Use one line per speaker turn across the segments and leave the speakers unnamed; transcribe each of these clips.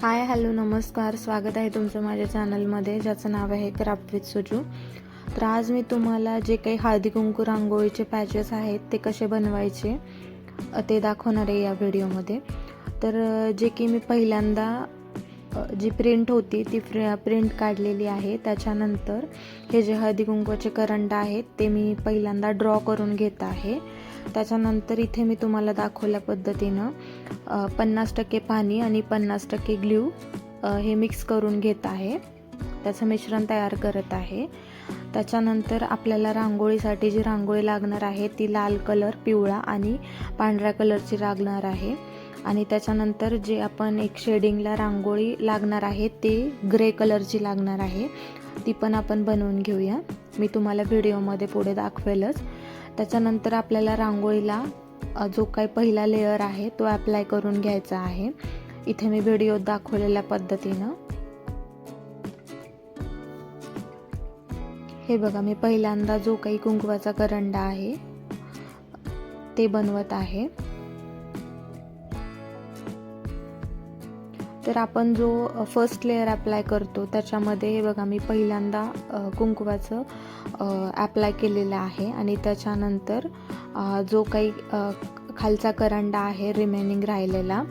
Hi hello नमस्कार. स्वागत आहे तुमचं माझ्या चॅनलमध्ये ज्याचं नाव आहे क्राफ्ट विथ सुजू. तर आज मी तुम्हाला जे काही हळदी कुंकू रांगोळीचे पॅचेस आहेत ते कसे बनवायचे ते दाखवणार आहे या व्हिडिओमध्ये. तर जे की मी पहिल्यांदा जी प्रिंट होती ती प्रिंट काढलेली आहे. त्याच्यानंतर हे जे हळदी कुंकूचे करंट आहेत ते मी पहिल्यांदा ड्रॉ करून घेत आहे. त्याच्यानंतर इथे मी तुम्हाला दाखवल्या पद्धतीनं पन्नास टक्के पाणी आणि पन्नास टक्के ग्ल्यू हे मिक्स करून घेत आहे. त्याचं मिश्रण तयार करत आहे. त्याच्यानंतर आपल्याला रांगोळीसाठी जी रांगोळी लागणार आहे ती लाल कलर पिवळा आणि पांढऱ्या कलरची लागणार आहे. आणि त्याच्यानंतर जे आपण एक शेडिंगला रांगोळी लागणार आहे ते ग्रे कलरची लागणार आहे. ती पण आपण बनवून घेऊया. मी तुम्हाला व्हिडिओमध्ये पुढे दाखवेलच. त्याच्यानंतर आपल्याला रांगोळीला जो काही पहिला लेअर आहे तो अप्लाय करून घ्यायचा आहे. इथे मी व्हिडिओ दाखवलेल्या पद्धतीनं. हे बघा मी पहिल्यांदा जो काही कुंकवाचा करंडा आहे ते बनवत आहे. तर आपण जो फर्स्ट लेअर अप्लाय करतो त्याच्यामध्ये हे बघा मी पहिल्यांदा कुंकवाचं अप्लाय केलेलं आहे. आणि त्याच्यानंतर जो काही खालचा करंडा आहे रिमेनिंग राहिलेला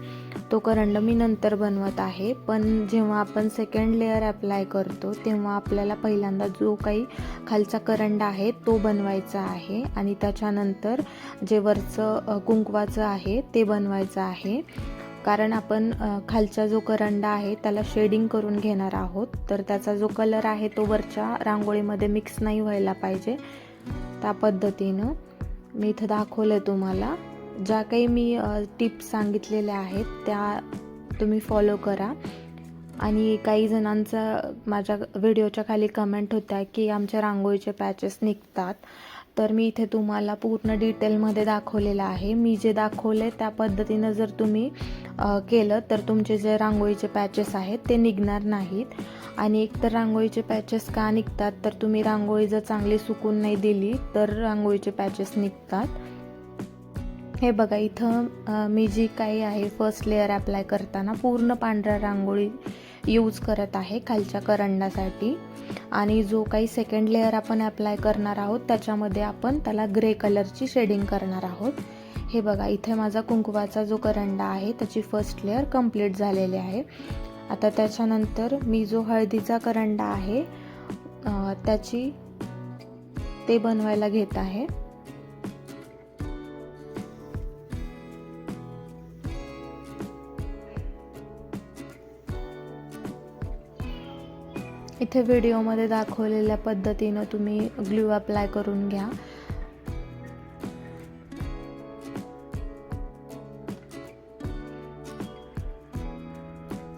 तो करंड मी नंतर बनवत आहे. पण जेव्हा आपण सेकंड लेअर अप्लाय करतो तेव्हा आपल्याला पहिल्यांदा जो काही खालचा करंडा आहे तो बनवायचा आहे. आणि त्याच्यानंतर जे वरचं कुंकवाचं आहे ते बनवायचं आहे. कारण आपण खालचा जो करंडा आहे त्याला शेडिंग करून घेणार आहोत. तर त्याचा जो कलर आहे तो वरच्या रांगोळीमध्ये मिक्स नाही व्हायला पाहिजे त्या पद्धतीनं. मी इथं दाखवलं आहे तुम्हाला. ज्या काही मी टिप्स सांगितलेल्या आहेत त्या तुम्ही फॉलो करा. आणि काही जणांचा माझ्या व्हिडिओच्या खाली कमेंट होत्या की आमच्या रांगोळीचे पॅचेस निघतात. तर मी इथे तुम्हाला पूर्ण डिटेलमध्ये दाखवलेलं आहे. मी जे दाखवले त्या पद्धतीनं जर तुम्ही केलं तर तुमचे जे रांगोळीचे पॅचेस आहेत ते निघणार नाहीत. आणि एकतर रांगोळीचे पॅचेस का निघतात? तर तुम्ही रांगोळी जर चांगली सुकून नाही दिली तर रांगोळीचे पॅचेस निघतात. हे बघा इथं मी जी काही आहे फर्स्ट लेअर अप्लाय करताना पूर्ण पांढऱ्या रांगोळी यूज करत आहे खालच्या करंडासाठी. आणि जो काही सेकंड लेअर आपण अप्लाय करणार आहोत त्याच्यामध्ये आपण त्याला ग्रे कलरची शेडिंग करणार आहोत. हे बघा इथे माझा कुंकवाचा जो करंडा आहे त्याची फर्स्ट लेअर कंप्लीट झालेली आहे. आता त्याच्यानंतर मी जो हळदीचा करंडा आहे त्याची ते बनवायला घेत आहे. इथे व्हिडिओमध्ये दाखवलेल्या पद्धतीनं तुम्ही ग्ल्यू अप्लाय करून घ्या.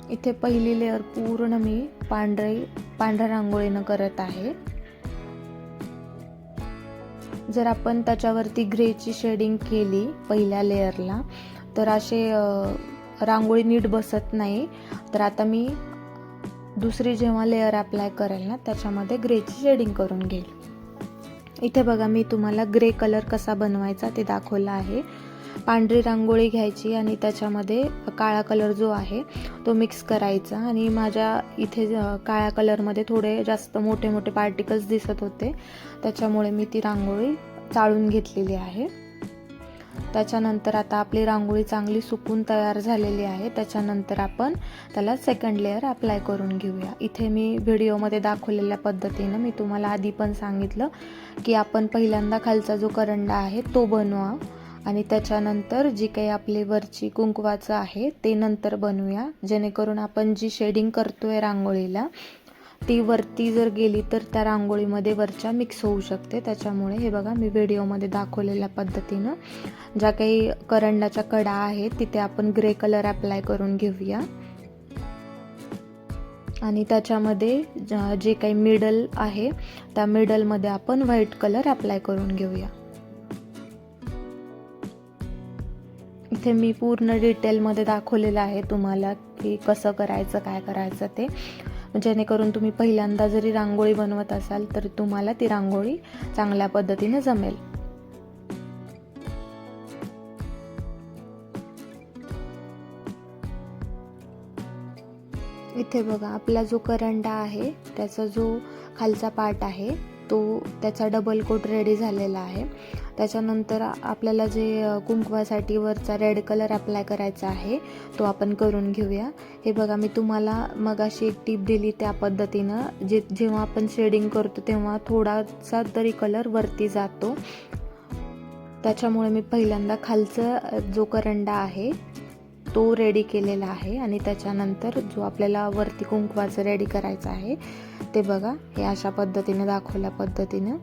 इथे पहिली लेअर पूर्ण मी पांढरे पांढऱ्या रांगोळीनं करत आहे. जर आपण त्याच्यावरती ग्रेची शेडिंग केली पहिल्या लेअरला तर असे रांगोळी नीट बसत नाही. तर आता मी दुसरी जेव्हा लेअर अप्लाय करेल ना त्याच्यामध्ये ग्रेची शेडिंग करून घेईल. इथे बघा मी तुम्हाला ग्रे कलर कसा बनवायचा ते दाखवलं आहे. पांढरी रांगोळी घ्यायची आणि त्याच्यामध्ये काळा कलर जो आहे तो मिक्स करायचा. आणि माझ्या इथे काळ्या कलरमध्ये थोडे जास्त मोठे मोठे पार्टिकल्स दिसत होते. त्याच्यामुळे मी ती रांगोळी चाळून घेतलेली आहे. त्याच्यानंतर आता आपली रांगोळी चांगली सुकून तयार झालेली आहे. त्याच्यानंतर आपण त्याला सेकंड लेअर अप्लाय करून घेऊया. इथे मी व्हिडिओमध्ये दाखवलेल्या पद्धतीनं मी तुम्हाला आधी पण सांगितलं की आपण पहिल्यांदा खालचा जो करंडा आहे तो बनवा आणि त्याच्यानंतर जी काही आपली वरची कुंकवाचं आहे ते नंतर बनवूया. जेणेकरून आपण जी शेडिंग करतोय रांगोळीला ती वरती जर गेली तर त्या रांगोळीमध्ये वरच्या मिक्स होऊ शकते. त्याच्यामुळे हे बघा मी व्हिडिओमध्ये दाखवलेल्या पद्धतीनं ज्या काही करंडाच्या कडा आहेत तिथे आपण ग्रे कलर अप्लाय करून घेऊया. आणि त्याच्यामध्ये जे काही मिडल आहे त्या मिडलमध्ये आपण व्हाईट कलर अप्लाय करून घेऊया. इथे मी पूर्ण डिटेलमध्ये दाखवलेलं आहे तुम्हाला की कसं करायचं काय करायचं ते. जेणेकरून तुम्ही पहिल्यांदा जरी रांगोळी बनवत असाल तर तुम्हाला ती रांगोळी चांगल्या पद्धतीने जमेल. इथे बघा आपला जो करंडा आहे त्याचा जो खालचा पार्ट आहे तो त्याचा डबल कोट रेडी झालेला आहे. त्याच्यानंतर आपल्याला जे कुंकवासाठी वरचा रेड कलर अप्लाय करायचा आहे तो आपण करून घेऊया. हे बघा मी तुम्हाला मग अशी एक टीप दिली त्या पद्धतीनं. जे जेव्हा आपण शेडिंग करतो तेव्हा थोडासा तरी कलर वरती जातो. त्याच्यामुळे मी पहिल्यांदा खालचं जो करंडा आहे तो रेडी केलेला आहे. आणि त्याच्यानंतर जो आपल्याला वरती कुंकवाचं रेडी करायचं आहे ते बघा हे अशा पद्धतीने दाखवल्या पद्धतीनं.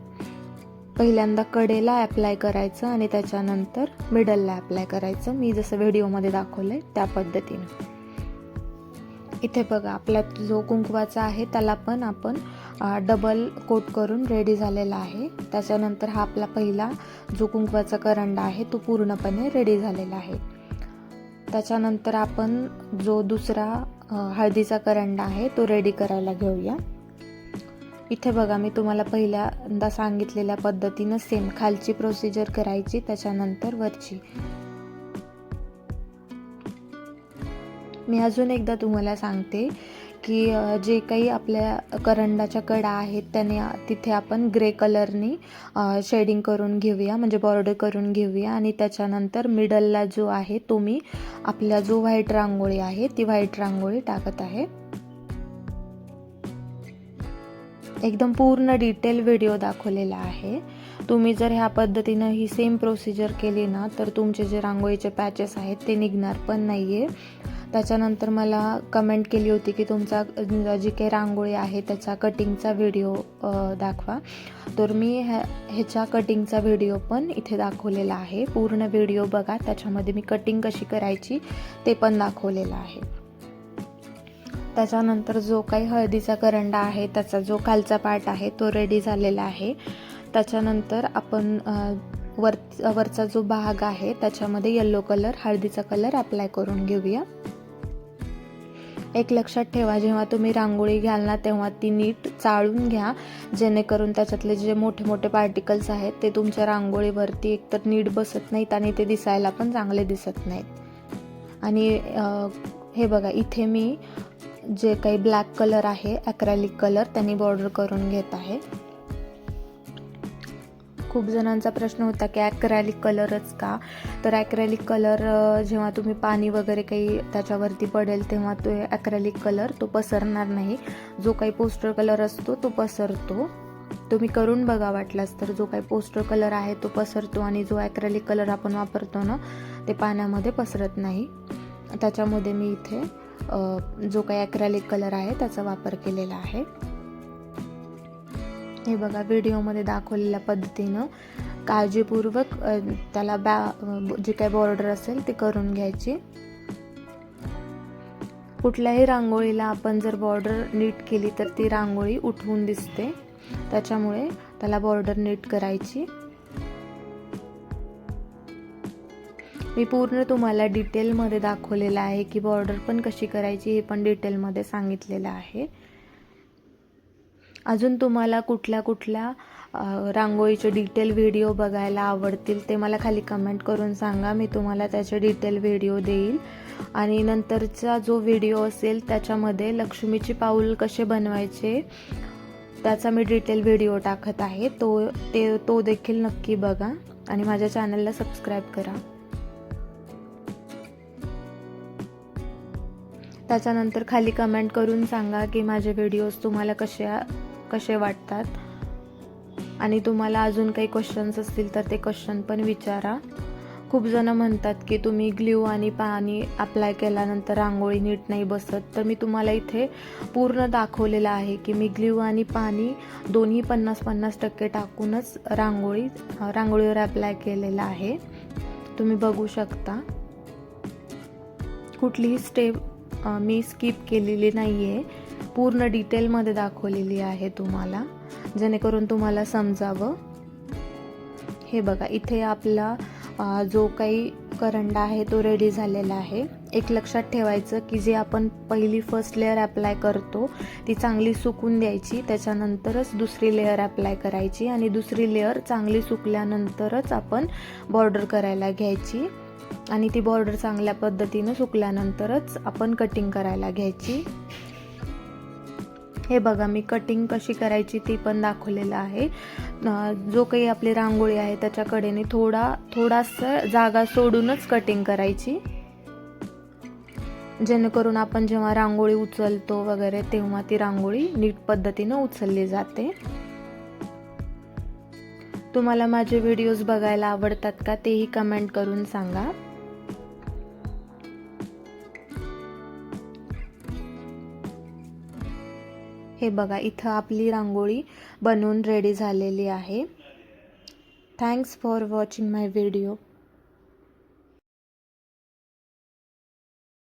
पहिल्यांदा कडेला अप्लाय करायचं आणि त्याच्यानंतर मिडलला अप्लाय करायचं. मी जसं व्हिडिओमध्ये दाखवलं आहे त्या पद्धतीने. इथे बघा आपला जो कुंकवाचा आहे त्याला पण आपण डबल कोट करून रेडी झालेला आहे. त्याच्यानंतर हा आपला पहिला जो कुंकवाचा करंडा आहे तो पूर्णपणे रेडी झालेला आहे. त्याच्यानंतर आपण जो दुसरा हळदीचा करंडा आहे तो रेडी करायला घेऊया. इथे बघा मी तुम्हाला पहिल्यांदा सांगितलेल्या पद्धतीनं सेम खालची प्रोसिजर करायची त्याच्यानंतर वरची. मी अजून एकदा तुम्हाला सांगते की जे काही आपल्या करंडाच्या कडा आहेत त्याने तिथे आपण ग्रे कलरनी शेडिंग करून घेऊया म्हणजे बॉर्डर करून घेऊया. आणि त्याच्यानंतर मिडलला जो आहे तो मी आपला जो व्हाईट रांगोळी आहे ती व्हाईट रांगोळी टाकत आहे. एकदम पूर्ण डिटेल व्हिडिओ दाखवलेला आहे. तुम्ही जर ह्या पद्धतीनं ही सेम प्रोसिजर केली ना तर तुमचे जे रांगोळीचे पॅचेस आहेत ते निघणार पण नाही आहे त्याच्यानंतर मला कमेंट केली होती की तुमचा जी काही रांगोळी आहे त्याचा कटिंगचा व्हिडिओ दाखवा. तर मी ह्या ह्याच्या कटिंगचा व्हिडिओ पण इथे दाखवलेला आहे. पूर्ण व्हिडिओ बघा त्याच्यामध्ये मी कटिंग कशी करायची ते पण दाखवलेलं आहे. त्याच्यानंतर जो काही हळदीचा करंडा आहे त्याचा जो खालचा पार्ट आहे तो रेडी झालेला आहे. त्याच्यानंतर आपण वर वरचा जो भाग आहे त्याच्यामध्ये येल्लो कलर हळदीचा कलर अप्लाय करून घेऊया. एक लक्षात ठेवा जेव्हा तुम्ही रांगोळी घ्याल ना तेव्हा ती नीट चाळून घ्या. जेणेकरून त्याच्यातले जे मोठे मोठे पार्टिकल्स आहेत ते तुमच्या रांगोळीवरती एकतर नीट बसत नाहीत आणि ते दिसायला पण चांगले दिसत नाहीत. आणि हे बघा इथे मी जे काही ब्लॅक कलर आहे ॲक्रॅलिक कलर त्यांनी बॉर्डर करून घेत आहे. खूप जणांचा प्रश्न होता की ॲक्रॅलिक कलरच का? तर ॲक्रॅलिक कलर जेव्हा तुम्ही पाणी वगैरे काही त्याच्यावरती पडेल तेव्हा तो ॲक्रॅलिक कलर तो पसरणार नाही. जो काही पोस्टर कलर असतो तो पसरतो. तुम्ही करून बघा वाटलास तर जो काही पोस्टर कलर आहे तो पसरतो आणि जो ॲक्रॅलिक कलर आपण वापरतो ना ते पाण्यामध्ये पसरत नाही. त्याच्यामध्ये मी इथे जो काही ॲक्रॅलिक कलर आहे त्याचा वापर केलेला आहे. हे बघा व्हिडिओमध्ये दाखवलेल्या पद्धतीनं काळजीपूर्वक त्याला बॅ जी जे काही बॉर्डर असेल ते करून घ्यायची. कुठल्याही रांगोळीला आपण जर बॉर्डर नीट केली तर ती रांगोळी उठवून दिसते. त्याच्यामुळे त्याला बॉर्डर नीट करायची. मी पूर्ण तुम्हाला डिटेलमध्ये दाखवलेलं आहे की बॉर्डर पण कशी करायची हे पण डिटेलमध्ये सांगितलेलं आहे. अजून तुम्हाला कुठल्या कुठल्या रांगोळीचे डिटेल व्हिडिओ बघायला आवडतील ते मला खाली कमेंट करून सांगा. मी तुम्हाला त्याचे डिटेल व्हिडिओ देईल. आणि नंतरचा जो व्हिडिओ असेल त्याच्यामध्ये लक्ष्मीची पाऊल कसे बनवायचे त्याचा मी डिटेल व्हिडिओ टाकत आहे. तो ते तो देखील नक्की बघा. आणि माझ्या चॅनलला सबस्क्राईब करा. त्याच्यानंतर खाली कमेंट करून सांगा की माझे व्हिडिओज तुम्हाला कसे कसे वाटतात? आणि तुम्हाला अजून काही क्वेश्चन्स असतील तर ते क्वेश्चन पण विचारा. खूप जण म्हणतात की तुम्ही ग्ल्यू आणि पाणी अप्लाय केल्यानंतर रांगोळी नीट नाही बसत. तर मी तुम्हाला इथे पूर्ण दाखवलेलं आहे की मी ग्ल्यू आणि पाणी दोन्ही पन्नास पन्नास टक्के टाकूनच रांगोळी रांगोळीवर अप्लाय केलेलं आहे. तुम्ही बघू शकता. कुठलीही स्टेप मी स्किप केलेली नाही आहे पूर्ण डिटेलमध्ये दाखवलेली आहे तुम्हाला जेणेकरून तुम्हाला समजावं. हे बघा इथे आपला जो काही करंडा आहे तो रेडी झालेला आहे. एक लक्षात ठेवायचं की जे आपण पहिली फर्स्ट लेअर अप्लाय करतो ती चांगली सुकून द्यायची त्याच्यानंतरच दुसरी लेअर अप्लाय करायची आणि दुसरी लेअर चांगली सुकल्यानंतरच आपण बॉर्डर करायला घ्यायची. आणि ती बॉर्डर चांगल्या पद्धतीनं सुकल्यानंतरच आपण कटिंग करायला घ्यायची. हे बघा मी कटिंग कशी करायची ती पण दाखवलेलं आहे. जो काही आपली रांगोळी आहे त्याच्याकडेने थोडा थोडासा जागा सोडूनच कटिंग करायची. जेणेकरून आपण जेव्हा रांगोळी उचलतो वगैरे तेव्हा ती रांगोळी नीट पद्धतीनं उचलली जाते. तुम्हाला माझे व्हिडिओज बघायला आवडतात का तेही कमेंट करून सांगा. हे बघा इथं आपली रांगोळी बनवून रेडी झालेली आहे. Thanks for watching my video